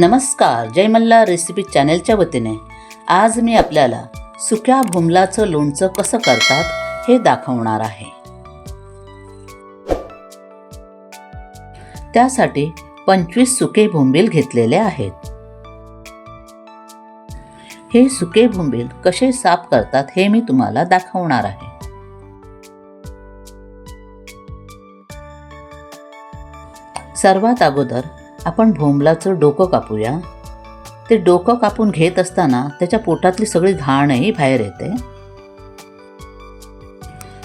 नमस्कार जय रेसिपी चॅनलच्या वतीने. आज मी आपल्याला सुक्या भोमलाचं लोणचं कसं करतात हे दाखवणार आहे. त्यासाठी पंचवीस सुके भोंबील घेतलेले आहेत. हे सुके भोंबील कसे साफ करतात हे मी तुम्हाला दाखवणार आहे. सर्वात अगोदर आपण भोंबलाचं डोकं कापूया. ते डोकं कापून घेत असताना त्याच्या पोटातली सगळी घाणही बाहेर येते.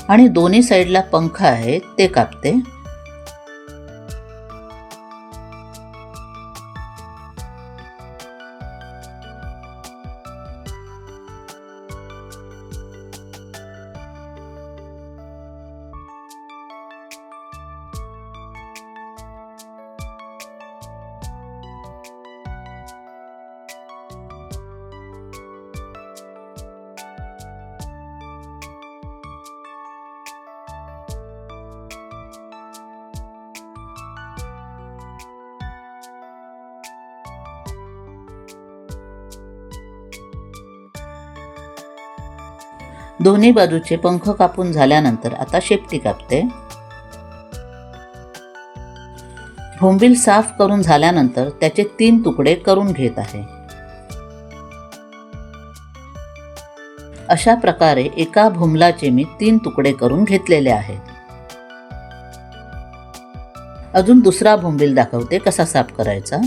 आणि दोन्ही साईडला पंख आहेत ते कापते. दोन्ही बाजूचे पंख कापून झाल्यानंतर आता शेपटी कापते. भोंबील साफ करून झाल्यानंतर त्याचे तीन तुकडे करून घेत आहे. अशा प्रकारे एका भोमलाचे मी तीन तुकडे करून घेतलेले आहेत अजून दुसरा भोंबील दाखवते कसा साफ करायचा.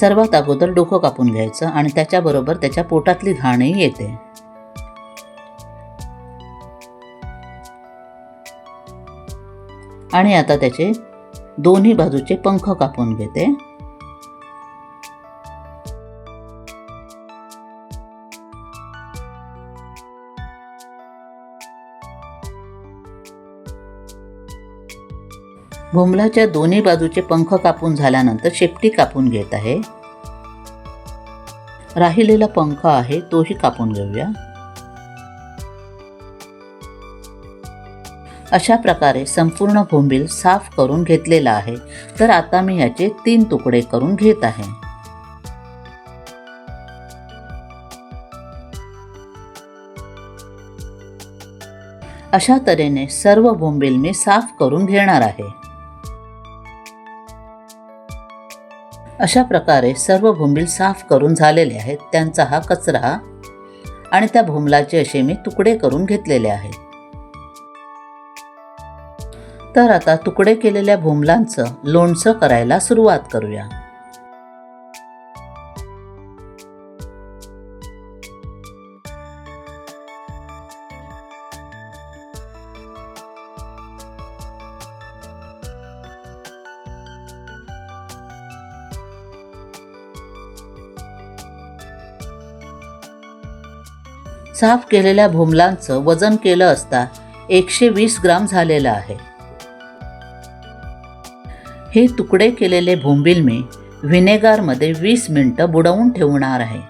सर्वात अगोदर डोकं कापून घ्यायचं आणि त्याच्याबरोबर त्याच्या पोटातली घाणही येते. आणि आता त्याचे दोन्ही बाजूचे पंख कापून घेते. भोमलाच्या दोन्ही बाजूचे पंख कापून झाल्यानंतर शेपटी कापून घेत आहे. राहिलेला पंख आहे तोही कापून घेऊया. अशा प्रकारे संपूर्ण भोंबील साफ करून घेतलेला आहे. तर आता मी याचे तीन तुकडे करून घेत आहे. अशा तऱ्हेने सर्व भोंबील मी साफ करून घेणार आहे. अशा प्रकारे सर्व भूमिल साफ करून झालेले आहेत. त्यांचा हा कचरा आणि त्या भूमलाचे असे मी तुकडे करून घेतलेले आहेत. तर आता तुकडे केलेल्या भूमलांचं लोणचं करायला सुरुवात करूया. साफ केलेल्या भोमलांचं वजन केलं असता एकशे वीस ग्राम झालेलं आहे. हे तुकडे केलेले भोंबिल मी व्हिनेगारमध्ये वीस मिनटं बुडवून ठेवणार आहे.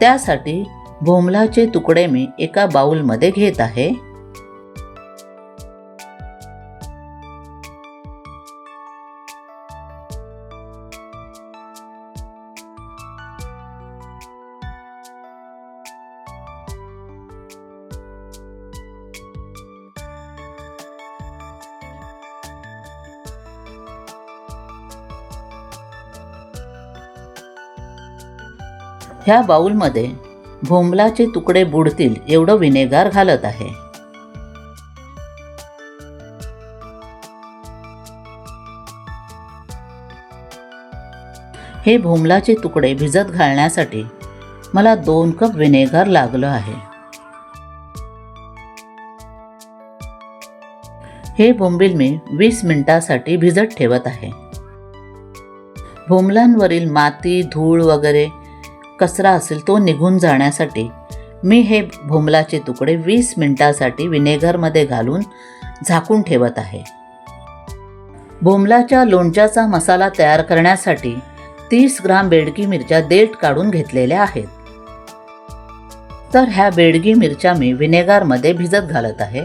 त्यासाठी भोमलाचे तुकडे मी एका बाऊलमध्ये घेत आहे. ह्या बाऊलमध्ये भोंबलाचे तुकडे बुडतील एवढं विनेगार घालत आहे. हे भोंबलाचे तुकडे भिजत घालण्यासाठी मला दोन कप विनेगार लागलं आहे. हे बोंबील मी वीस मिनिटासाठी भिजत ठेवत आहे. भोमलांवरील माती धूळ वगैरे कचरा असेल तो निघून जाण्यासाठी मी हे भोमलाचे तुकडे वीस मिनटासाठी विनेगरमध्ये घालून झाकून ठेवत आहे. भोमलाच्या लोणच्याचा मसाला तयार करण्यासाठी तीस ग्राम बेडगी मिरच्या देठ काढून घेतलेल्या आहेत. तर ह्या बेडगी मिरच्या मी विनेगरमध्ये भिजत घालत आहे.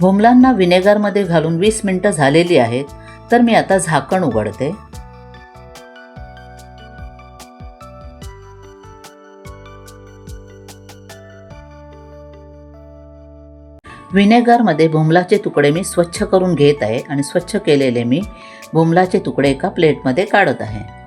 भोमलांना विनेगरमध्ये घालून वीस मिनटं झालेली आहेत. तर मी आता झाकण उघडते. व्हिनेगरमध्ये भोमलाचे तुकडे मी स्वच्छ करून घेत आहे आणि स्वच्छ केलेले मी भोमलाचे तुकडे एका प्लेटमध्ये काढत आहे.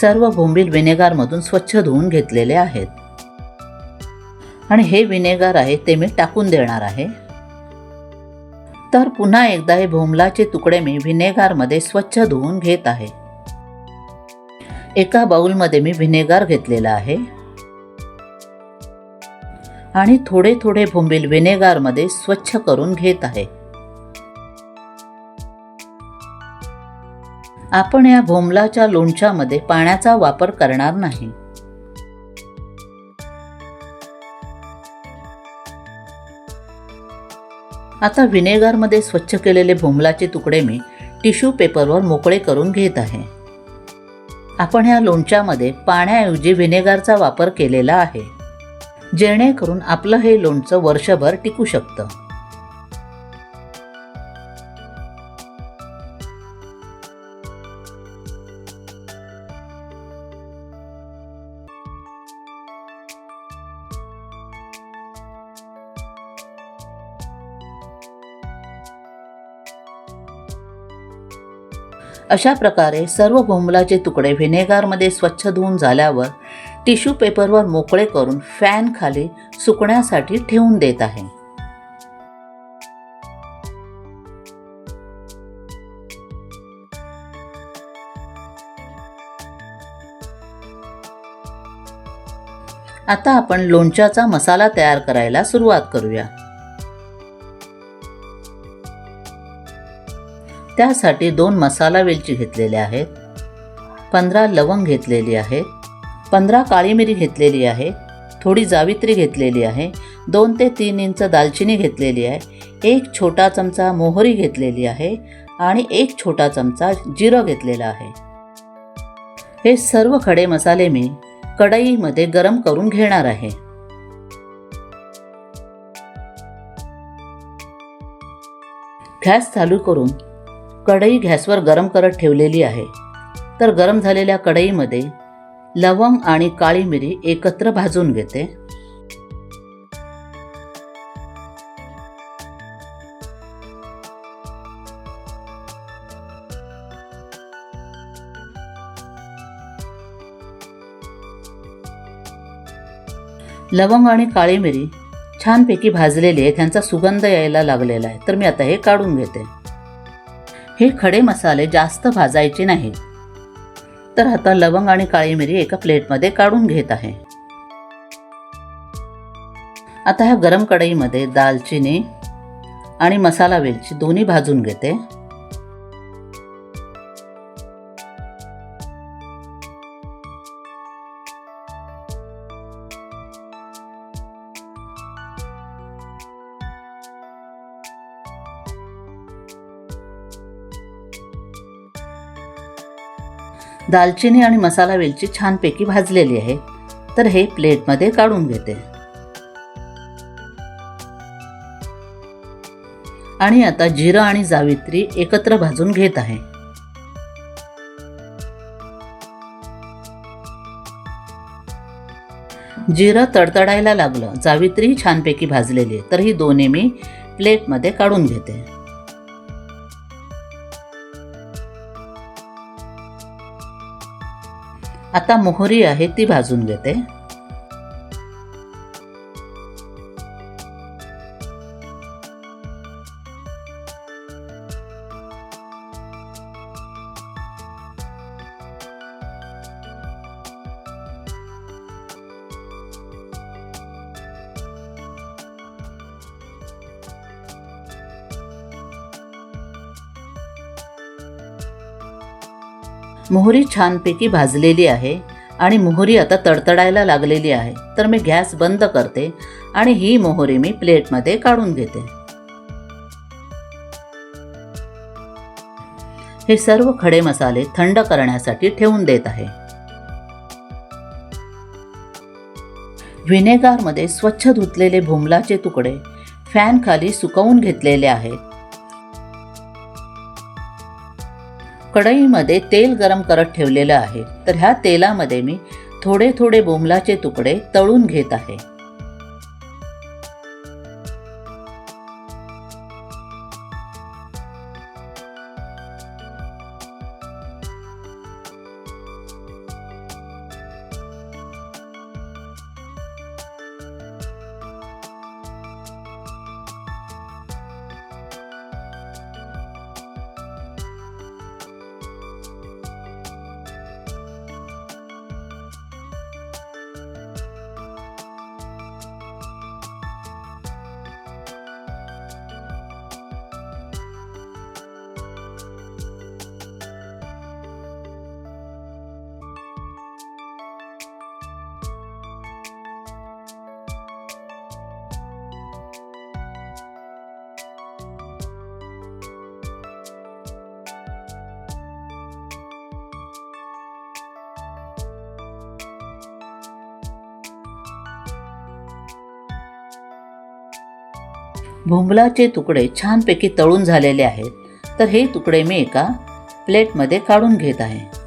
सर्व बोंबील विनेगारमधून स्वच्छ धुवून घेतलेले आहेत. आणि हे विनेगार आहे ते मी टाकून देणार आहे. तर पुन्हा एकदा हे भोमलाचे तुकडे मी व्हिनेगारमध्ये स्वच्छ धुवून घेत आहे. एका बाउलमध्ये मी व्हिनेगार घेतलेला आहे. आणि थोडे थोडे भोंबील व्हिनेगारमध्ये स्वच्छ करून घेत आहे. आपण या भोमलाच्या लोणच्यामध्ये पाण्याचा वापर करणार नाही. आता व्हिनेगारमध्ये स्वच्छ केलेले भोमलाचे तुकडे मी टिश्यू पेपरवर मोकळे करून घेत आहे. आपण या लोणच्यामध्ये पाण्याऐवजी व्हिनेगारचा वापर केलेला आहे. जेणेकरून आपलं हे लोणचं वर्षभर टिकू शकतं. अशा प्रकारे सर्व भोमलाचे तुकडे व्हिनेगारमध्ये स्वच्छ धुवून झाल्यावर टिश्यू पेपरवर मोकळे करून फॅन खाली सुकण्यासाठी ठेवून देत आहे. आता आपण लोणच्याचा मसाला तयार करायला सुरुवात करूया. त्यासाठी दोन मसाला वेलची घेतलेल्या आहेत. पंधरा लवंग घेतलेली आहे. पंधरा काळी मिरी घेतलेली आहे. थोडी जावित्री घेतलेली आहे. दोन ते तीन इंच दालचिनी घेतलेली आहे. एक छोटा चमचा मोहरी घेतलेली आहे आणि एक छोटा चमचा जिरं घेतलेला आहे. हे सर्व खडे मसाले मी कढईमध्ये गरम करून घेणार आहे. गॅस चालू करून कढई गॅसवर गरम करत ठेवलेली आहे. तर गरम झालेल्या कढईमध्ये लवंग आणि काळी मिरी एकत्र भाजून घेते. लवंग आणि काळी मिरी छानपैकी भाजलेली आहे. त्यांचा सुगंध यायला लागलेला आहे. तर मी आता हे काढून घेते. हे खडे मसाले जास्त भाजायचे नाही. तर आता लवंग आणि काळी मिरी एका प्लेटमध्ये काढून घेत आहे. आता ह्या गरम कढईमध्ये दालचिनी आणि मसाला वेलची दोन्ही भाजून घेते. दालचिनी आणि मसाला वेलची छानपैकी भाजलेली आहे. तर हे प्लेटमध्ये काढून घेते. आणि आता जिरं आणि जावित्री एकत्र भाजून घेत आहे. जिरं तडतडायला लागलं. जावित्री छानपैकी भाजलेली आहे. तर ही दोन्ही मी प्लेटमध्ये काढून घेते. आता मोहरी आहे ती भाजून घेते. मोहरी छानपैकी भाजलेली आहे आणि मोहरी आता तडतडायला लागलेली आहे. तर मी गॅस बंद करते आणि ही मोहरी मी प्लेटमध्ये काढून घेते. हे सर्व खडे मसाले थंड करण्यासाठी ठेवून देत आहे. व्हिनेगारमध्ये स्वच्छ धुतलेले भोमलाचे तुकडे फॅनखाली सुकवून घेतलेले आहेत. कढईमध्ये तेल गरम करत ठेवलेलं आहे. तर ह्या तेलामध्ये मी थोडे थोडे बोंबलाचे तुकडे तळून घेत आहे. भुंबलाचे तुकडे छानपैकी तळून झालेले आहेत. तर हे तुकडे मी एका प्लेटमध्ये काढून घेत आहे.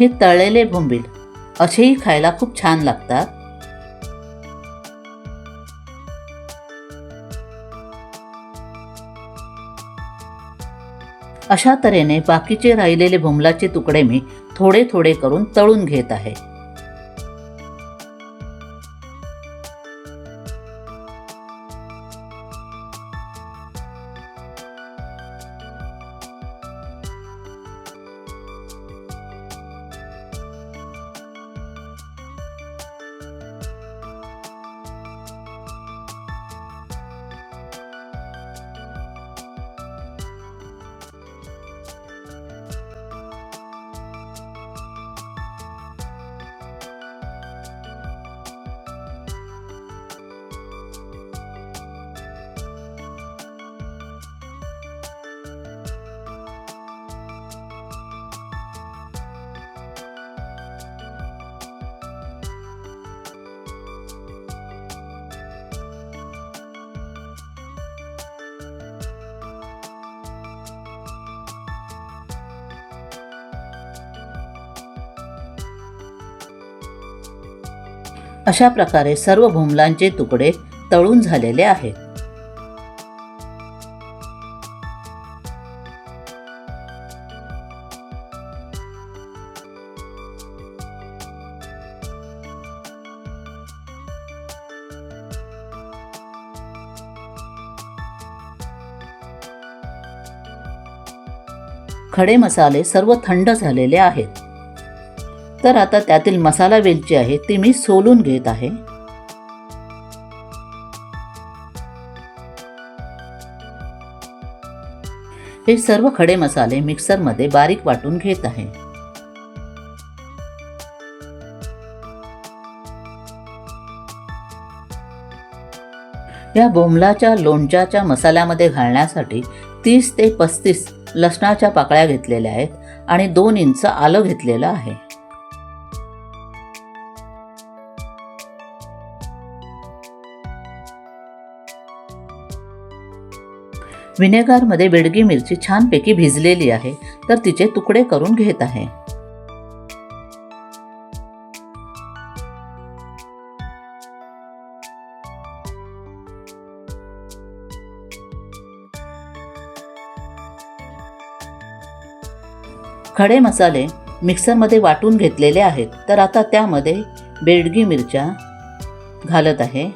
हे तळलेले भुंबील असेही खायला खूप छान लागतात. अशा तऱ्हेने बाकीचे राहिलेले भुमलाचे तुकडे मी थोडे थोडे करून तळून घेत आहे. अशा प्रकारे सर्व भोमलांचे तुकडे तळून झालेले आहेत. खडे मसाले सर्व थंड झालेले आहेत. तर आता त्यातील मसाला वेलची आहे ती मी सोलून घेत आहे. हे सर्व खडे मसाले मिक्सरमध्ये बारीक वाटून घेत आहे. या बोमलाच्या लोणच्याच्या मसाल्यामध्ये घालण्यासाठी तीस ते पस्तीस लसणाच्या पाकळ्या घेतलेल्या आहेत आणि दोन इंच आलं घेतलेलं आहे. व्हिनेगारमध्ये बेडगी मिरची छानपैकी भिजलेली आहे तर तिचे तुकडे करून घेत आहे. खडे मसाले मिक्सरमध्ये वाटून घेतलेले आहेत तर आता त्यामध्ये बेडगी मिरच्या घालत आहे.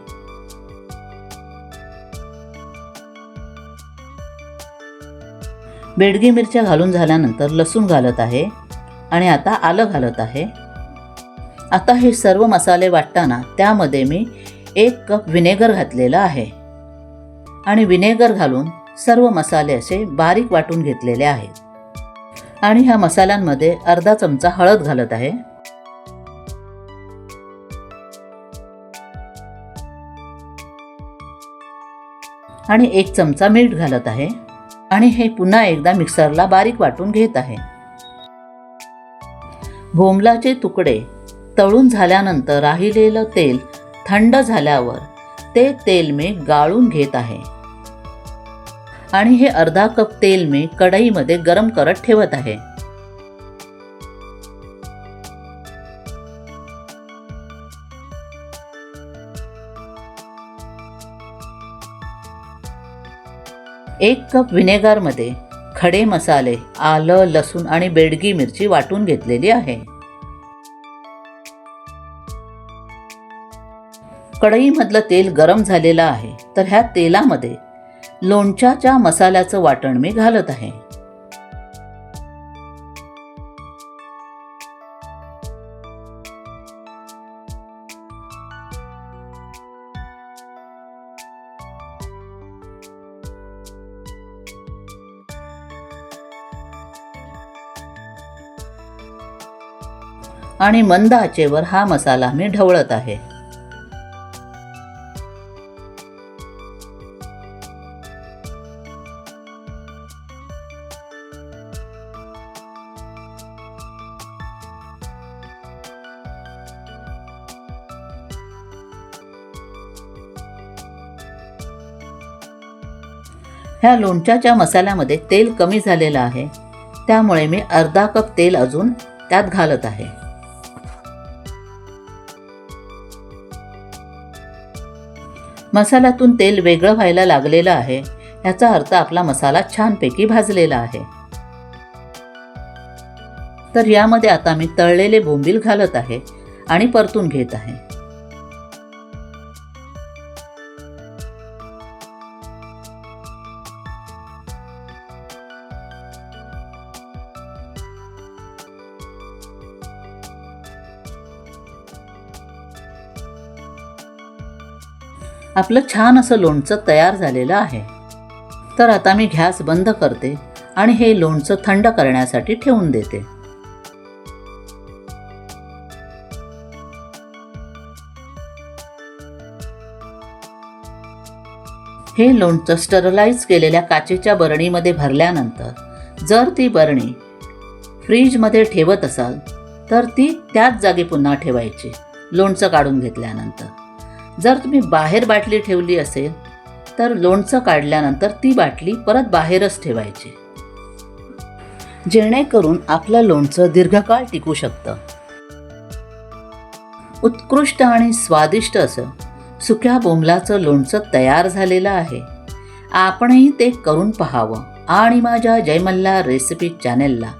बेडगी मिरच्या घालून झाल्यानंतर लसूण घालत आहे आणि आता आलं घालत आहे. आता हे सर्व मसाले वाटताना त्यामध्ये मी एक कप विनेगर घातलेलं आहे. आणि विनेगर घालून सर्व मसाले असे बारीक वाटून घेतलेले आहेत आणि ह्या मसाल्यांमध्ये अर्धा चमचा हळद घालत आहे. आणि एक चमचा मीठ घालत आहे. आणि हे पुन्हा एकदा मिक्सरला बारीक वाटून घेत आहे. भोंगलाचे तुकडे तळून झाल्यानंतर राहिलेलं तेल थंड झाल्यावर ते तेल मी गाळून घेत आहे. आणि हे अर्धा कप तेल मी कढईमध्ये गरम करत ठेवत आहे. एक कप विनेगारमध्ये खडे मसाले आलं लसूण आणि बेडगी मिरची वाटून घेतलेली आहे. कढईमधलं तेल गरम झालेलं आहे तर ह्या तेलामध्ये लोणच्याच्या मसाल्याचं वाटण मी घालत आहे. आणि मंद आचेवर हा मसाला मी ढवळत आहे. ह्या लोणच्याच्या मसाल्यामध्ये तेल कमी झालेलं आहे. त्यामुळे मी अर्धा कप तेल अजून त्यात घालत आहे. मसाल्यातून तेल वेगळं व्हायला लागलेलं आहे. याचा अर्थ आपला मसाला छानपैकी भाजलेला आहे. तर यामध्ये आता मी तळलेले बोंबील घालत आहे आणि परतून घेत आहे. आपलं छान असं लोणचं तयार झालेलं आहे. तर आता मी गॅस बंद करते आणि हे लोणचं थंड करण्यासाठी ठेवून देते. हे लोणचं स्टरलाइज केलेल्या काचेच्या बरणीमध्ये भरल्यानंतर जर ती बरणी फ्रीजमध्ये ठेवत असाल तर ती त्याच जागी पुन्हा ठेवायची लोणचं काढून घेतल्यानंतर. जर तुम्ही बाहेर बाटली ठेवली असेल तर लोणचं काढल्यानंतर ती बाटली परत बाहेरच ठेवायची. जेणेकरून आपलं लोणचं दीर्घकाळ टिकू शकतं. उत्कृष्ट आणि स्वादिष्ट असं सुक्या बोंबलाचं लोणचं तयार झालेलं आहे. आपणही ते करून पाहावं आणि माझ्या जयमल्ला रेसिपी चॅनेलला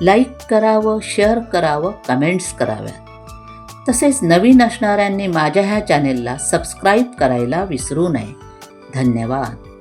लाईक करावं शेअर करावं कमेंट्स कराव्यात. तसेच नवीन असणाऱ्यांनी माझ्या ह्या चॅनेलला सबस्क्राईब करायला विसरू नये. धन्यवाद.